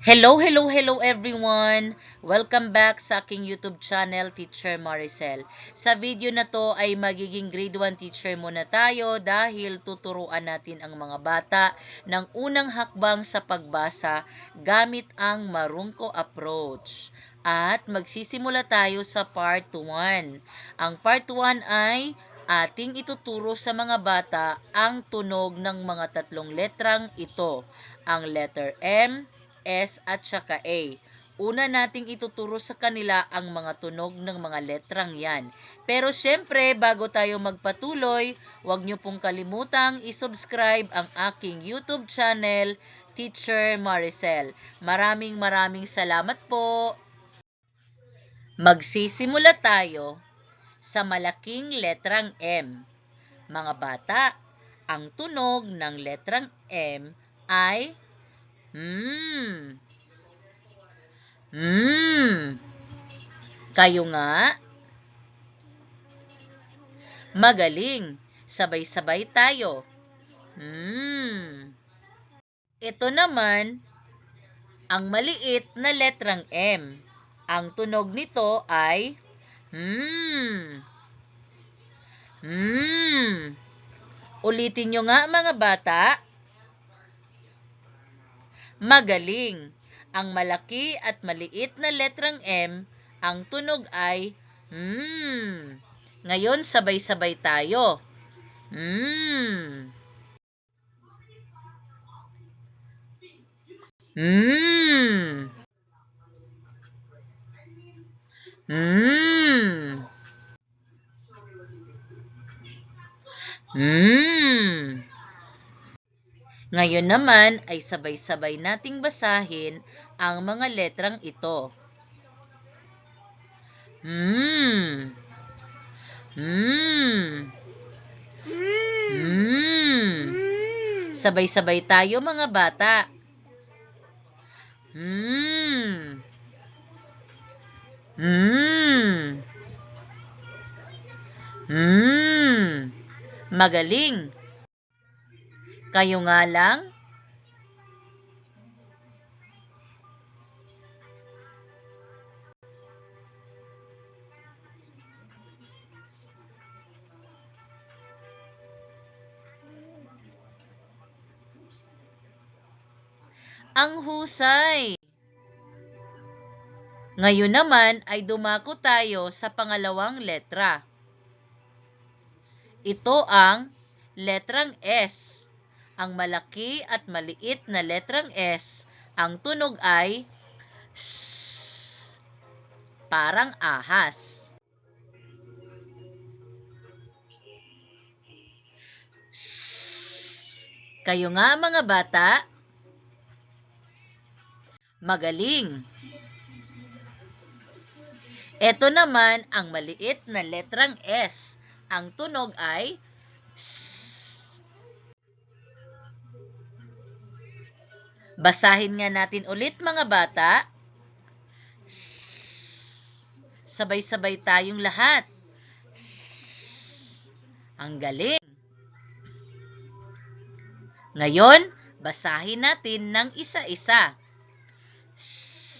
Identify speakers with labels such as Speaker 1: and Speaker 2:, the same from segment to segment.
Speaker 1: Hello, hello, hello everyone! Welcome back sa aking YouTube channel, Teacher Maricel. Sa video na to ay magiging grade 1 teacher muna tayo dahil tuturuan natin ang mga bata ng unang hakbang sa pagbasa gamit ang marungko approach. At magsisimula tayo sa part 1. Ang part 1 ay ating ituturo sa mga bata ang tunog ng mga tatlong letrang ito. Ang letter M, S at saka A. Una nating ituturo sa kanila ang mga tunog ng mga letrang yan. Pero syempre, bago tayo magpatuloy, huwag niyo pong kalimutang isubscribe ang aking YouTube channel, Teacher Maricel. Maraming maraming salamat po. Magsisimula tayo sa malaking letrang M. Mga bata, ang tunog ng letrang M ay Hmm. Hmm. Kayo nga? Magaling. Sabay-sabay tayo. Hmm. Ito naman, ang maliit na letrang M. Ang tunog nito ay Hmm. Hmm. Ulitin nyo nga mga bata. Magaling. Ang malaki at maliit na letrang M, ang tunog ay hmm. Ngayon sabay-sabay tayo. Hmm. Hmm. Hmm. Hmm. Ngayon naman ay sabay-sabay nating basahin ang mga letrang ito. Hmm. Hmm. Hmm. Sabay-sabay tayo mga bata. Hmm. Hmm. Hmm. Magaling. Kayo nga lang? Ang husay. Ngayon naman ay dumako tayo sa pangalawang letra. Ito ang letrang S. Ang malaki at maliit na letrang S, ang tunog ay S. Parang ahas. Kayo nga mga bata. Magaling. Ito naman ang maliit na letrang S. Ang tunog ay S. Basahin nga natin ulit mga bata. Sabay-sabay tayong lahat. Ang galing. Ngayon, basahin natin ng isa-isa. S.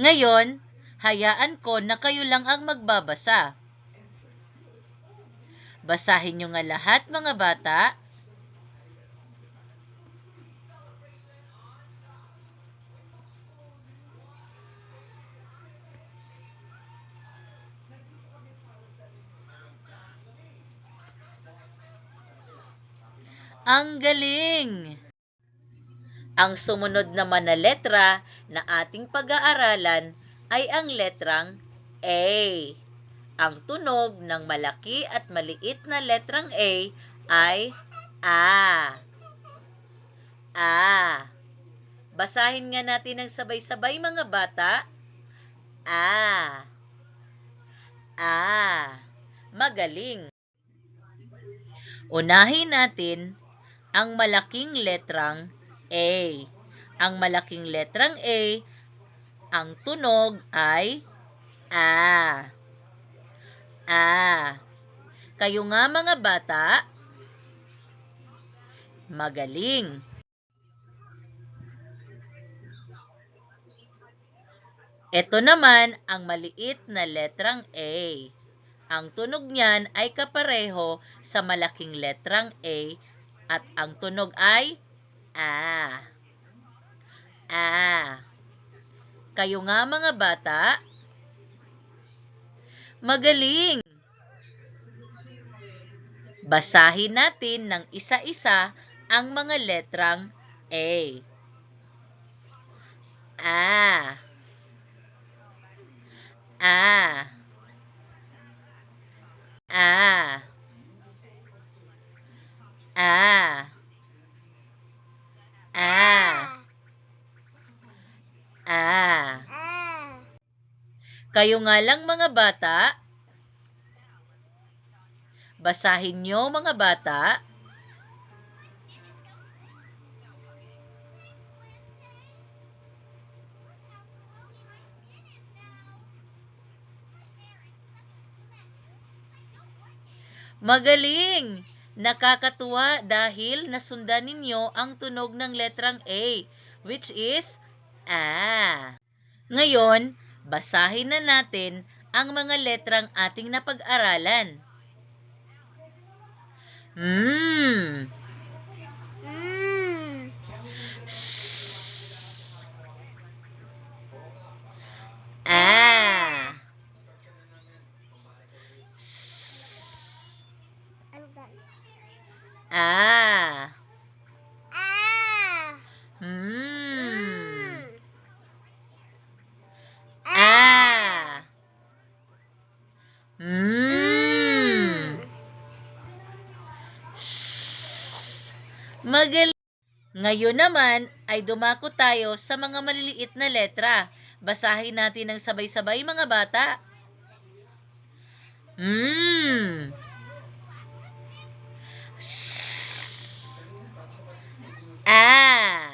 Speaker 1: Ngayon, hayaan ko na kayo lang ang magbabasa. Basahin nyo nga lahat mga bata. Ang galing! Ang sumunod naman na letra na ating pag-aaralan ay ang letrang A. Ang tunog ng malaki at maliit na letrang A ay A. A. Basahin nga natin ng sabay-sabay mga bata. A. A. Magaling. Unahin natin ang malaking letrang A. Ang malaking letrang A, ang tunog ay A. A. Kayo nga mga bata, magaling. Ito naman ang maliit na letrang A. Ang tunog niyan ay kapareho sa malaking letrang A at ang tunog ay A. A. Kayo nga mga bata, magaling. Basahin natin ng isa-isa ang mga letrang A. A. A. A. A. A. Kayo nga lang mga bata. Basahin nyo mga bata. Magaling! Nakakatuwa dahil nasundan ninyo ang tunog ng letrang A, which is A. Ngayon, basahin na natin ang mga letrang ating napag-aralan. Mm. S. Ngayon naman ay dumako tayo sa mga maliliit na letra. Basahin natin ng sabay-sabay mga bata. Mm. S. A.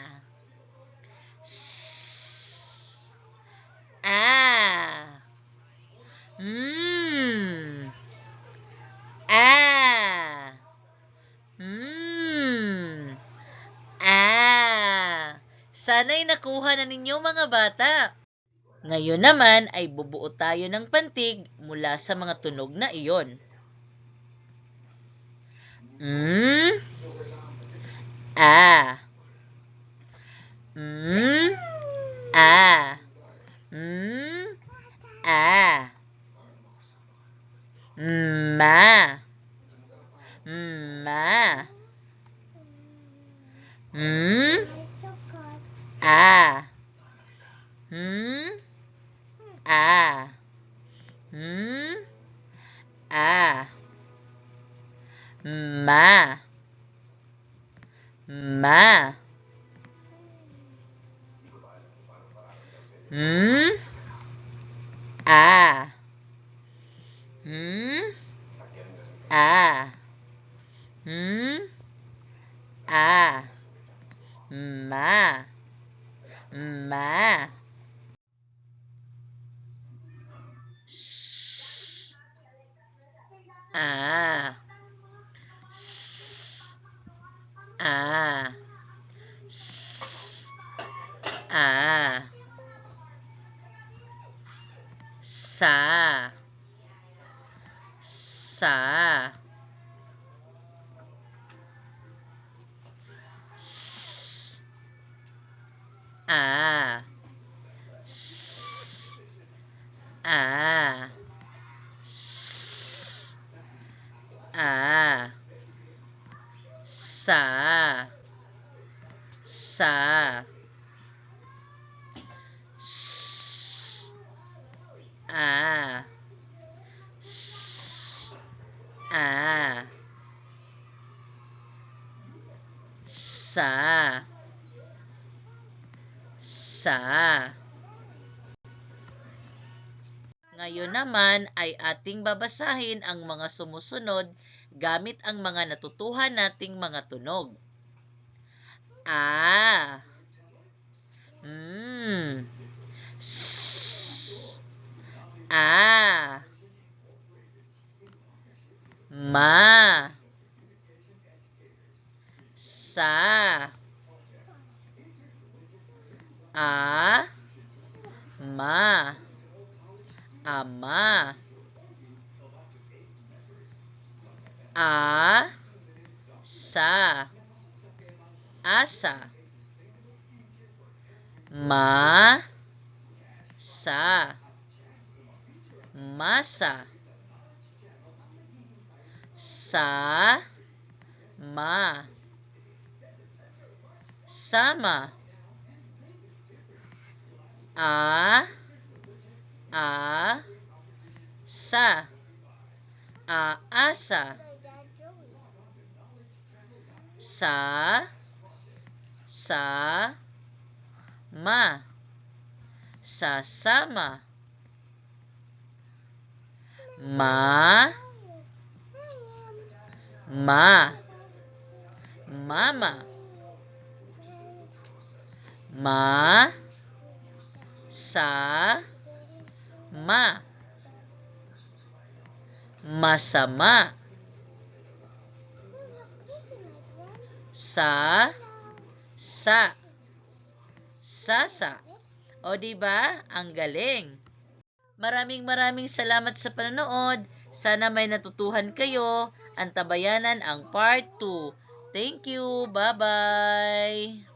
Speaker 1: S. A. Mm. A. Mm. Ah, sana'y nakuha na ninyo mga bata. Ngayon naman ay bubuo tayo ng pantig mula sa mga tunog na iyon. Mm. A. Mm. A. Mm. A. Ma. Ma. Hmm? A. Hmm? A. Hmm? A. Ma. Ma. Hmm? A. Hmm? A. Hmm? A. Ma. Ma. S. S. A. S. A. Sa. Sa. Ngayon naman ay ating babasahin ang mga sumusunod gamit ang mga natutuhan nating mga tunog. A. Mm. S. A. Ma. Sa. A. Ma. Ama. A. Sa. Asa. Ma. Sa. Masa. Sa. Ma. Sama. A. A. Sa. Aasa. Sa. Sa. Ma. Sasama. Ma. Ma. Mama. Ma. Sa. Ma. Masama. Sa. Sa. Sasa. O di ba? Ang galing. Maraming maraming salamat sa panonood. Sana may natutuhan kayo. Antabayanan ang part 2. Thank you. Bye-bye.